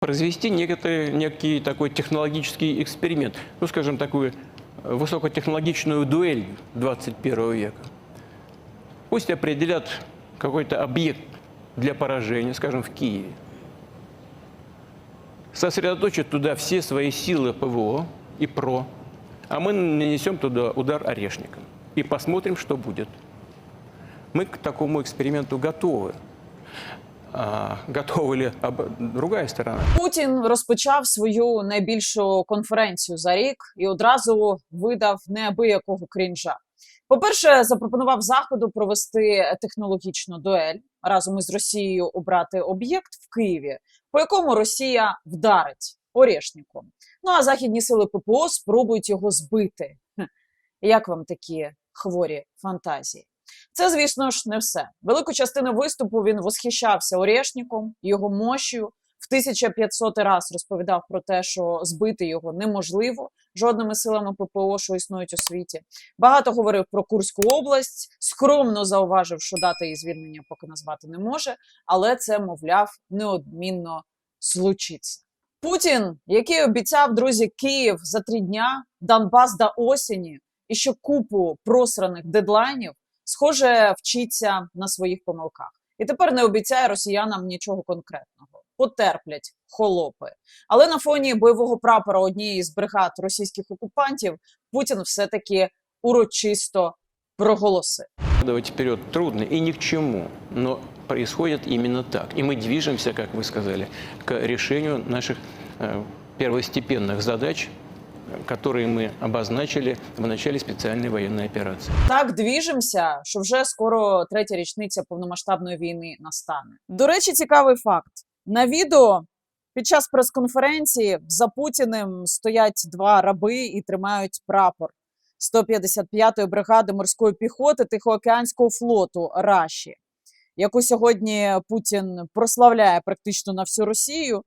произвести некоторый, некий такой технологический эксперимент, ну, скажем, такую э, высокотехнологичную дуэль 21 века. Пусть определят какой-то объект для поражения, скажем, в Киеве. Сосредоточат туда все свои силы ПВО и ПРО, а мы нанесем туда удар орешником и посмотрим, что будет. Мы к такому эксперименту готовы. А, готова ли об- другая сторона? Путін розпочав свою найбільшу конференцію за рік і одразу видав неабиякого крінжа. По-перше, запропонував заходу провести технологічну дуель разом із Росією обрати об'єкт в Києві, по якому Росія вдарить Орешником. Ну а західні сили ППО спробують його збити. Як вам такі хворі фантазії? Це, звісно ж, не все. Велику частину виступу він восхищався Орешником, його мощю. В 1500 раз розповідав про те, що збити його неможливо жодними силами ППО, що існують у світі. Багато говорив про Курську область, скромно зауважив, що дати її звільнення поки назвати не може, але це, мовляв, неодмінно случиться. Путін, який обіцяв друзі Київ за три дня, Донбас до осені, і ще купу просраних дедлайнів, схоже, вчиться на своїх помилках. І тепер не обіцяє росіянам нічого конкретного. Потерплять холопи. Але на фоні бойового прапора однієї з бригад російських окупантів Путін все-таки урочисто проголосив. Давать вперед трудно и ни к чему, но происходит именно так. И мы движемся, как вы сказали, к решению наших э, первостепенных задач, э, которые мы обозначили в начале специальной военной операции. Так двіжимося, що вже скоро третя річниця повномасштабної війни настане. До речі, цікавий факт: на відео під час прес-конференції за Путіним стоять два раби і тримають прапор 155-ї бригади морської піхоти Тихоокеанського флоту Раші, яку сьогодні Путін прославляє практично на всю Росію.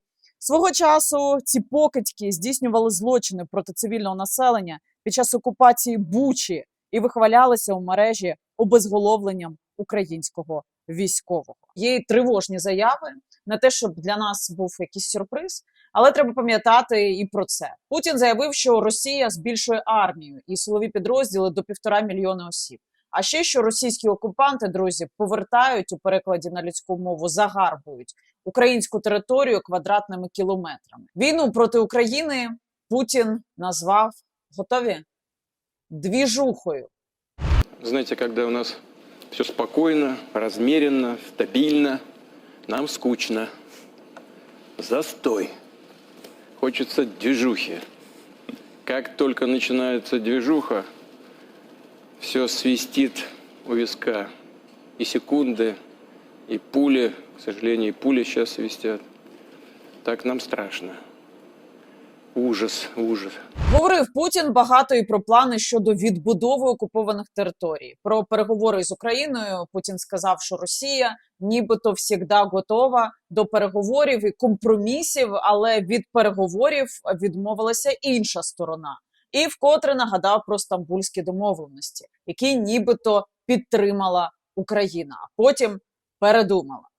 Свого часу ці покидьки здійснювали злочини проти цивільного населення під час окупації Бучі і вихвалялися у мережі обезголовленням українського військового. Є й тривожні заяви на те, щоб для нас був якийсь сюрприз. Але треба пам'ятати і про це. Путін заявив, що Росія збільшує армію і силові підрозділи до півтора мільйони осіб. А ще що російські окупанти, друзі, повертають у перекладі на людську мову, загарбують українську територію квадратними кілометрами. Війну проти України Путін назвав готові двіжухою. Знаете, когда у нас все спокойно, размеренно, стабильно, нам скучно. Застой. Хочется движухи. Как только начинается движуха, все свистит у виска. И секунды, и пули, к сожалению, и пули сейчас свистят. Так нам страшно. Ужас, ужас. Говорив Путін багато і про плани щодо відбудови окупованих територій. Про переговори з Україною Путін сказав, що Росія нібито всігда готова до переговорів і компромісів, але від переговорів відмовилася інша сторона. І вкотре нагадав про стамбульські домовленості, які нібито підтримала Україна, а потім передумала.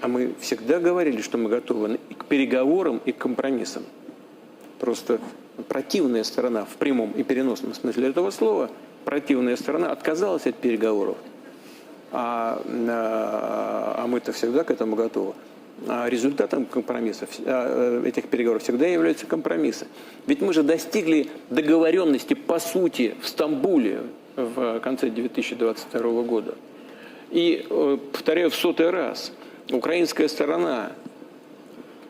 А мы всегда говорили, что мы готовы и к переговорам, и к компромиссам. Просто противная сторона в прямом и переносном смысле этого слова, противная сторона отказалась от переговоров. А, а, а мы-то всегда к этому готовы. А результатом компромиссов, а, э, этих переговоров всегда являются компромиссы. Ведь мы же достигли договоренности по сути в Стамбуле в конце 2022 года. И, э, повторяю в сотый раз, украинская сторона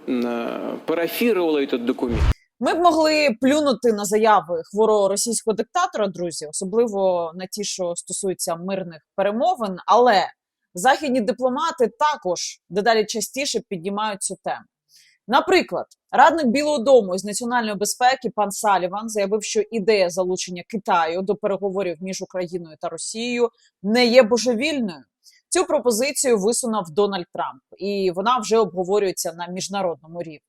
э, парафировала этот документ. Ми б могли плюнути на заяви хворого російського диктатора, друзі, особливо на ті, що стосуються мирних перемовин. Але західні дипломати також дедалі частіше піднімають цю тему. Наприклад, радник Білого Дому з національної безпеки пан Саліван заявив, що ідея залучення Китаю до переговорів між Україною та Росією не є божевільною. Цю пропозицію висунув Дональд Трамп, і вона вже обговорюється на міжнародному рівні.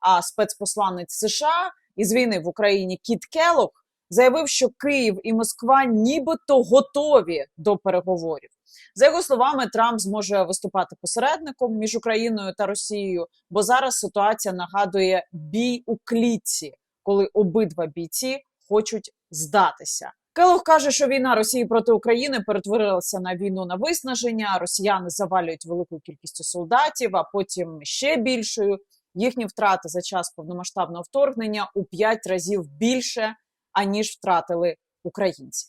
А спецпосланець США із війни в Україні Кіт Келлог заявив, що Київ і Москва нібито готові до переговорів. За його словами, Трамп зможе виступати посередником між Україною та Росією, бо зараз ситуація нагадує бій у клітці, коли обидва бійці хочуть здатися. Келох каже, що війна Росії проти України перетворилася на війну на виснаження. Росіяни завалюють великою кількістю солдатів, а потім ще більшою. Їхні втрати за час повномасштабного вторгнення у п'ять разів більше аніж втратили українці.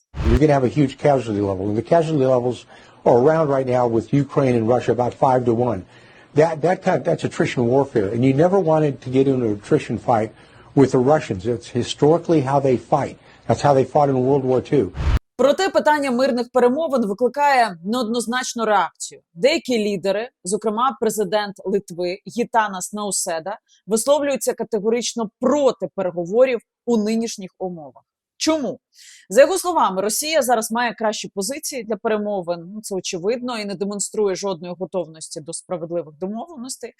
That's attrition warfare. And you never wanted to get into an attrition fight with the Russians. It's historically how they fight. That's how they fought in World War II. Проте питання мирних перемовин викликає неоднозначну реакцію. Деякі лідери, зокрема президент Литви Гітанас Науседа, висловлюються категорично проти переговорів у нинішніх умовах. Чому за його словами, Росія зараз має кращі позиції для перемовин. Ну це очевидно і не демонструє жодної готовності до справедливих домовленостей.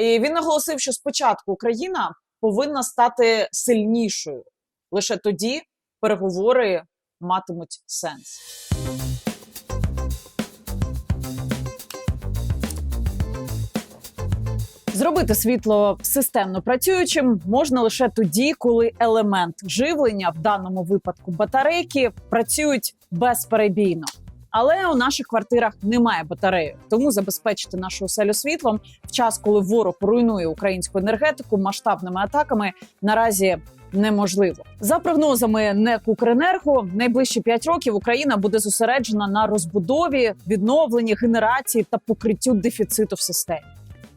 І він наголосив, що спочатку Україна повинна стати сильнішою. Лише тоді переговори матимуть сенс. Зробити світло системно працюючим можна лише тоді, коли елемент живлення, в даному випадку батарейки, працюють безперебійно. Але у наших квартирах немає батареї, тому забезпечити нашу оселю світлом в час, коли ворог руйнує українську енергетику масштабними атаками, наразі неможливо. За прогнозами НЕК «Укренерго», найближчі 5 років Україна буде зосереджена на розбудові, відновленні, генерації та покриттю дефіциту в системі.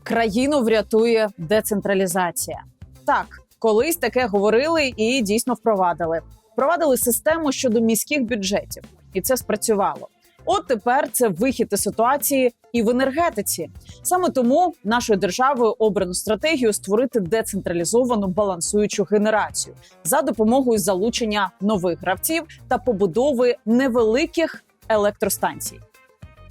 Країну врятує децентралізація. Так, колись таке говорили і дійсно впровадили. Впровадили систему щодо міських бюджетів, і це спрацювало. От тепер це вихід із ситуації і в енергетиці. Саме тому нашою державою обрано стратегію створити децентралізовану балансуючу генерацію за допомогою залучення нових гравців та побудови невеликих електростанцій.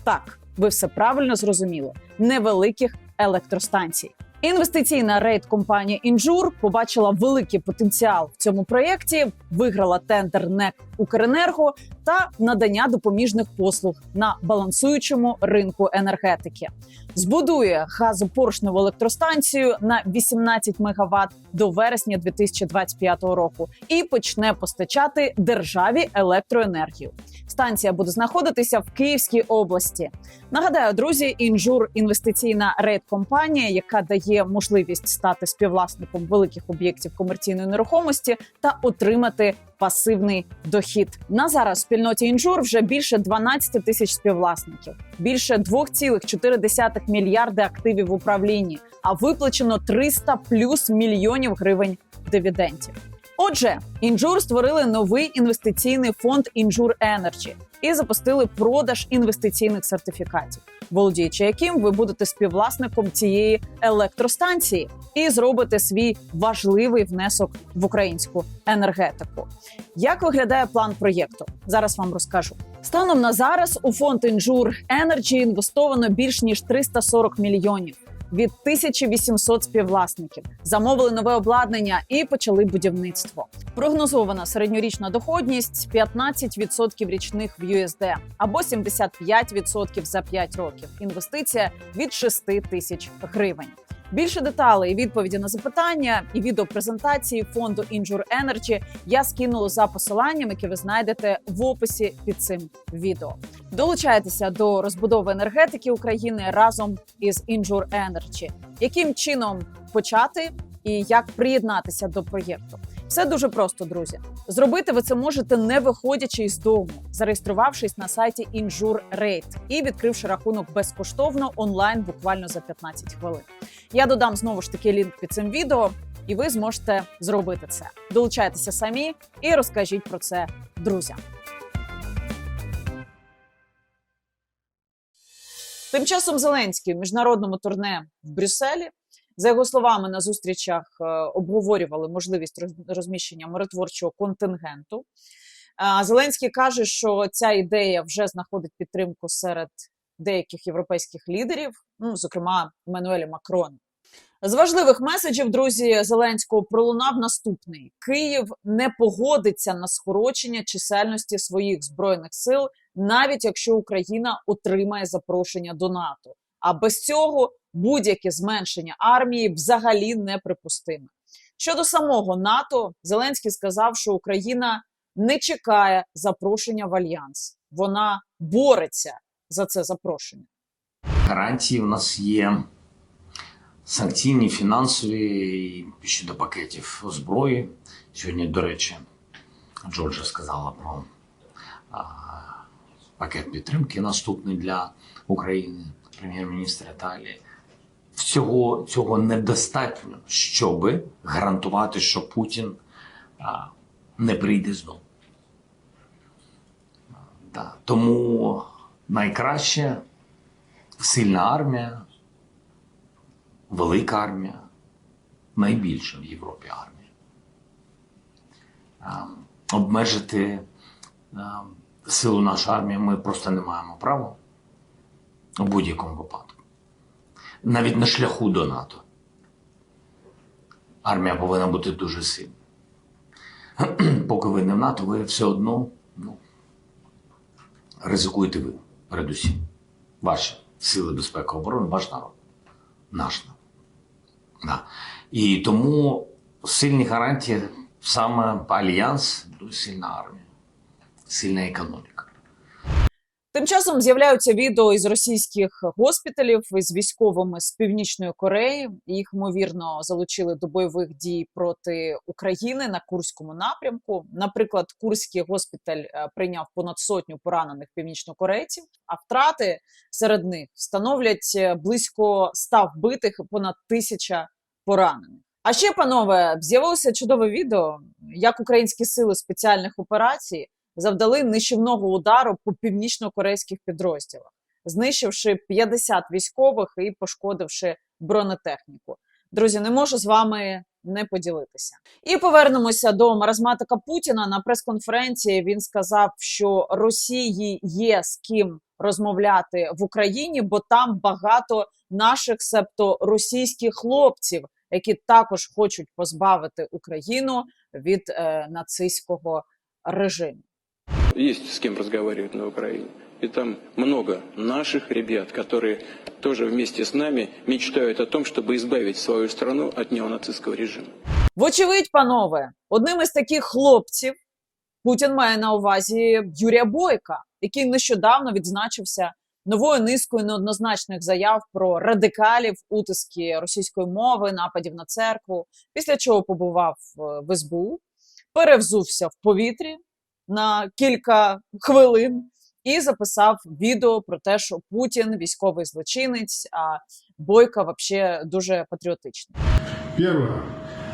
Так, ви все правильно зрозуміли: невеликих електростанцій. Інвестиційна рейд компанія Інжур побачила великий потенціал в цьому проєкті, виграла тендер НЕК Укренерго та надання допоміжних послуг на балансуючому ринку енергетики. Збудує газопоршневу електростанцію на 18 МВт до вересня 2025 року і почне постачати державі електроенергію. Станція буде знаходитися в Київській області. Нагадаю, друзі, інжур інвестиційна рейд компанія, яка дає можливість стати співвласником великих об'єктів комерційної нерухомості та отримати пасивний дохід. На зараз в спільноті інжур вже більше 12 тисяч співвласників, більше 2,4 мільярди активів в управлінні, а виплачено 300 плюс мільйонів гривень дивідендів. Отже, інжур створили новий інвестиційний фонд Інжур Енерджі і запустили продаж інвестиційних сертифікатів, володіючи яким ви будете співвласником цієї електростанції і зробите свій важливий внесок в українську енергетику. Як виглядає план проєкту? Зараз вам розкажу. Станом на зараз у фонд Інжур Енерджі інвестовано більш ніж 340 мільйонів від 1800 співвласників, замовили нове обладнання і почали будівництво. Прогнозована середньорічна доходність 15% річних в USD або 75% за 5 років. Інвестиція від 6 тисяч гривень. Більше деталей, відповіді на запитання і відеопрезентації фонду Injure Energy я скинула за посиланням, яке ви знайдете в описі під цим відео. Долучайтеся до розбудови енергетики України разом із Injure Energy. Яким чином почати і як приєднатися до проєкту? Все дуже просто, друзі. Зробити ви це можете не виходячи із дому, зареєструвавшись на сайті Injure Rate і відкривши рахунок безкоштовно онлайн буквально за 15 хвилин. Я додам знову ж таки лінк під цим відео, і ви зможете зробити це. Долучайтеся самі і розкажіть про це друзям. Тим часом Зеленський в міжнародному турне в Брюсселі. За його словами, на зустрічах е, обговорювали можливість роз- розміщення миротворчого контингенту. Зеленський каже, що ця ідея вже знаходить підтримку серед деяких європейських лідерів, ну зокрема Еммануеля Макрона. З важливих меседжів, друзі, Зеленського пролунав наступний: Київ не погодиться на скорочення чисельності своїх збройних сил навіть якщо Україна отримає запрошення до НАТО. А без цього будь-яке зменшення армії взагалі неприпустиме. Щодо самого НАТО, Зеленський сказав, що Україна не чекає запрошення в альянс. Вона бореться за це запрошення. гарантії у нас є санкційні, фінансові і щодо пакетів зброї. Сьогодні, до речі, Джорджа сказала про а, пакет підтримки наступний для України, прем'єр-міністр Італії. Всього цього недостатньо, щоб гарантувати, що Путін а, не прийде знову. Тому найкраще сильна армія, велика армія, найбільша в Європі армія. Обмежити силу нашої армії ми просто не маємо права у будь-якому випадку. Навіть на шляху до НАТО. Армія повинна бути дуже сильна. Поки ви не в НАТО, ви все одно ну, ризикуєте ви передусім ваші сили безпеки оборони, ваш народ, наш народ. Да. І тому сильні гарантії саме альянс, дуже сильна армія, сильна економіка. Тим часом з'являються відео із російських госпіталів із військовими з північної Кореї. Їх ймовірно залучили до бойових дій проти України на Курському напрямку. Наприклад, Курський госпіталь е, прийняв понад сотню поранених північнокорейців, а втрати серед них становлять е, близько 100 вбитих і понад тисяча поранених. А ще, панове, з'явилося чудове відео, як українські сили спеціальних операцій завдали нищівного удару по північно-корейських підрозділах, знищивши 50 військових і пошкодивши бронетехніку. Друзі, не можу з вами не поділитися. І повернемося до маразматика Путіна. На прес-конференції він сказав, що Росії є з ким розмовляти в Україні, бо там багато наших, себто російських хлопців, які також хочуть позбавити Україну від е, нацистського режиму. Есть с кем разговаривать на Украине. И там много наших ребят, которые тоже вместе с нами мечтают о том, чтобы избавить свою страну от неонацистского режима. Вочевидь, панове, одним із таких хлопців Путін має на увазі Юрія Бойка, який нещодавно відзначився новою низкою неоднозначних заяв про радикалів, утиски російської мови, нападів на церкву. Після чого побував е, в СБУ, перевзувся в повітрі на кілька хвилин і записав відео про те, що Путін військовий злочинець, а Бойка взагалі дуже патріотичний. Первое.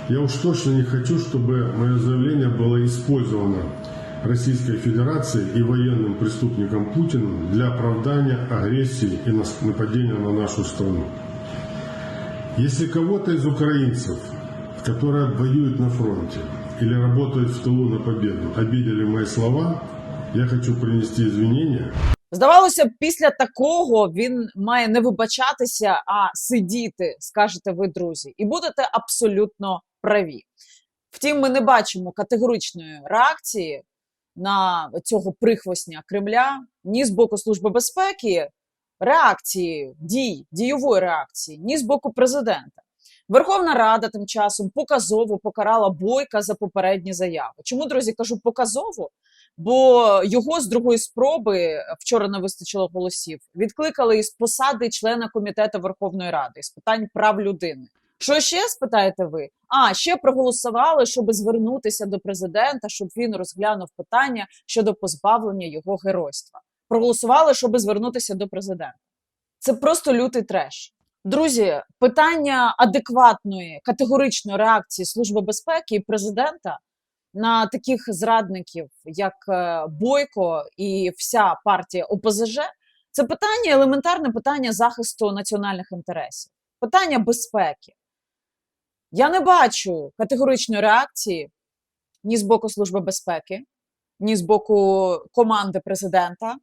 Я уж точно не хочу, чтобы мое заявление было использовано Российской Федерацией и военным преступником Путиным для оправдания агрессии и нас- нападения на нашу страну. Если кого-то из украинцев, которые воюют на фронте или работают в тылу на победу, обидели мои слова, я хочу принести извинения Здавалося б, після такого він має не вибачатися, а сидіти, скажете ви, друзі, і будете абсолютно праві. Втім, ми не бачимо категоричної реакції на цього прихвостня Кремля ні з боку Служби безпеки, реакції, дій, дійової реакції, ні з боку президента. Верховна Рада тим часом показово покарала Бойка за попередні заяви. Чому, друзі, кажу показово? Бо його з другої спроби вчора не вистачило голосів. Відкликали із посади члена комітету Верховної Ради з питань прав людини. Що ще спитаєте ви? А ще проголосували, щоб звернутися до президента, щоб він розглянув питання щодо позбавлення його геройства. Проголосували, щоб звернутися до президента. Це просто лютий треш. Друзі, питання адекватної категоричної реакції Служби безпеки і президента на таких зрадників, як е, Бойко і вся партія ОПЗЖ, це питання, елементарне питання захисту національних інтересів, питання безпеки. Я не бачу категоричної реакції ні з боку Служби безпеки, ні з боку команди президента,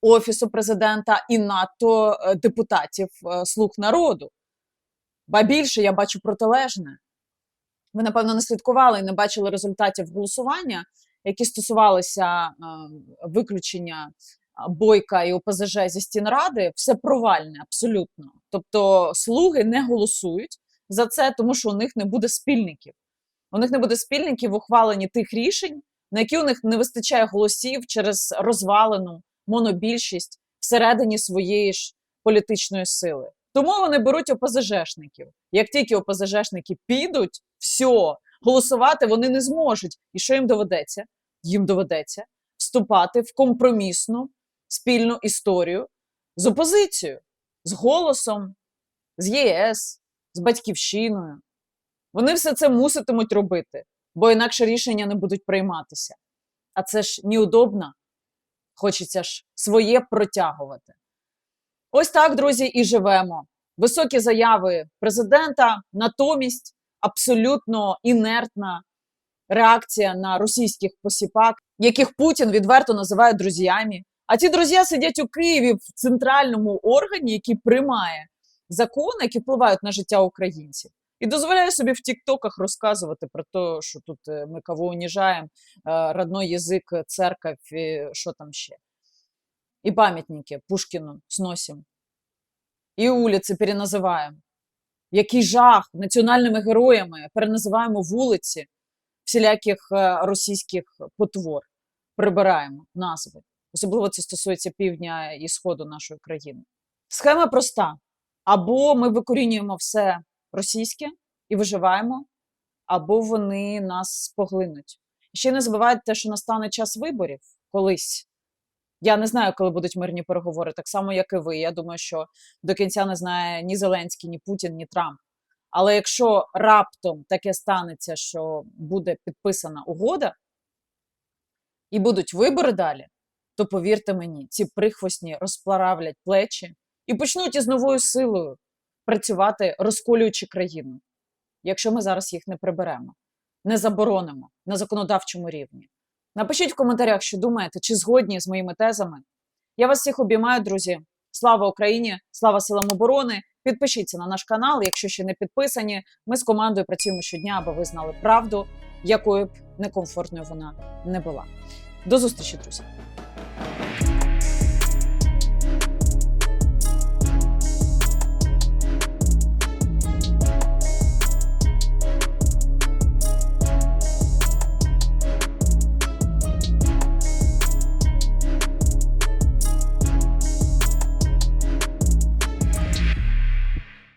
офісу президента і надто е, депутатів е, слуг народу. Ба більше я бачу протилежне. Ви, напевно, не слідкували і не бачили результатів голосування, які стосувалися е, виключення бойка і ОПЗЖ зі стін ради, все провальне абсолютно. Тобто слуги не голосують за це, тому що у них не буде спільників. У них не буде спільників в ухваленні тих рішень, на які у них не вистачає голосів через розвалену монобільшість всередині своєї ж політичної сили. Тому вони беруть ОПЗЖшників. Як тільки ОПЗЖшники підуть, все, голосувати вони не зможуть. І що їм доведеться? Їм доведеться вступати в компромісну спільну історію з опозицією, з голосом, з ЄС, з батьківщиною. Вони все це муситимуть робити, бо інакше рішення не будуть прийматися. А це ж неудобно. Хочеться ж своє протягувати. Ось так, друзі, і живемо. Високі заяви президента, натомість абсолютно інертна реакція на російських посіпак, яких Путін відверто називає друзями. А ті друзі сидять у Києві в центральному органі, який приймає закони, які впливають на життя українців. І дозволяє собі в Тіктоках розказувати про те, що тут е, ми кого уніжаємо, е, родной язик, церковь, і що там ще. І пам'ятники Пушкіну сносимо. І вулиці переназиваємо. Який жах національними героями переназиваємо вулиці всіляких е, російських потвор, прибираємо назви. Особливо це стосується півдня і сходу нашої країни. Схема проста: або ми викорінюємо все російське і виживаємо, або вони нас поглинуть. Ще не забувайте те, що настане час виборів колись. Я не знаю, коли будуть мирні переговори, так само, як і ви. Я думаю, що до кінця не знає ні Зеленський, ні Путін, ні Трамп. Але якщо раптом таке станеться, що буде підписана угода і будуть вибори далі, то повірте мені, ці прихвостні розплавлять плечі і почнуть із новою силою працювати, розколюючи країну, якщо ми зараз їх не приберемо, не заборонимо на законодавчому рівні. Напишіть в коментарях, що думаєте, чи згодні з моїми тезами. Я вас всіх обіймаю, друзі. Слава Україні! Слава силам оборони! Підпишіться на наш канал, якщо ще не підписані. Ми з командою працюємо щодня, аби ви знали правду, якою б некомфортною вона не була. До зустрічі, друзі!